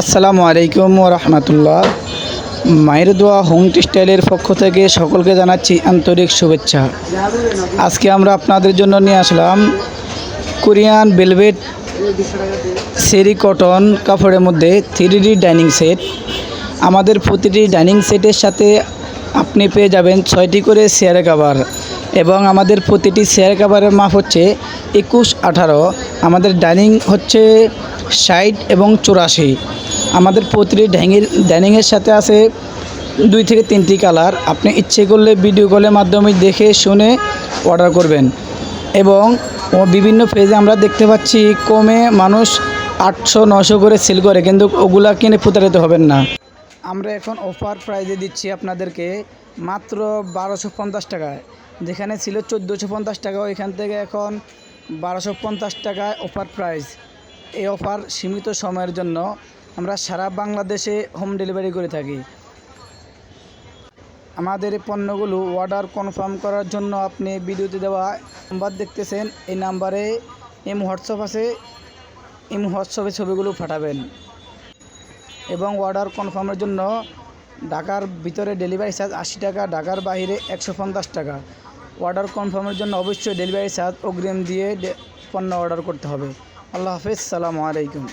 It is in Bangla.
আসসালামু আলাইকুম রহমতুল্লাহ। মায়ের দোয়া হোম টেক্সটাইলের পক্ষ থেকে সকলকে জানাচ্ছি আন্তরিক শুভেচ্ছা। আজকে আমরা আপনাদের জন্য নিয়ে আসলাম কোরিয়ান বেলভেট সেরি কটন কাপড়ের মধ্যে থ্রি ডাইনিং সেট। আমাদের প্রতিটি ডাইনিং সেটের সাথে আপনি পেয়ে যাবেন ছয়টি করে চেয়ার কাভার এবং আমাদের প্রতিটি চেয়ার কাভারের মাপ হচ্ছে একুশ আঠারো। আমাদের ডাইনিং হচ্ছে ষাট এবং চুরাশি। আমাদের প্রতিটি ডাইনিংয়ের ডাইনিংয়ের সাথে আছে দুই থেকে তিনটি কালার। আপনি ইচ্ছে করলে ভিডিও কলের মাধ্যমে দেখে, শুনে অর্ডার করবেন। এবং বিভিন্ন পেজে আমরা দেখতে পাচ্ছি, কমে মানুষ আটশো নশো করে সেল করে, কিন্তু ওগুলা কিনে প্রতারিত হবেন না। আমরা এখন অফার প্রাইজে দিচ্ছি আপনাদেরকে মাত্র বারোশো পঞ্চাশ টাকায়। যেখানে ছিল চোদ্দোশো পঞ্চাশ টাকা, ওইখান থেকে এখন বারোশো পঞ্চাশ টাকায় অফার প্রাইস এই অফার সীমিত সময়ের জন্য আমরা সারা বাংলাদেশে হোম ডেলিভারি করে থাকি। আমাদের পণ্যগুলো অর্ডার কনফার্ম করার জন্য আপনি ভিডিওতে দেওয়া নাম্বার দেখতেছেন, এই নাম্বারে এম হোয়াটসঅ্যাপ আছে এম হোয়াটসঅ্যাপে ছবিগুলো পাঠাবেন। এবং অর্ডার কনফার্মের জন্য ঢাকার ভিতরে ডেলিভারি চার্জ আশি টাকা, ঢাকার বাইরে একশো পঞ্চাশ টাকা। অর্ডার কনফার্মের জন্য অবশ্যই ডেলিভারি চার্জ অগ্রিম দিয়ে পণ্য অর্ডার করতে হবে। আল্লাহ হাফেজ, সালামু আলাইকুম।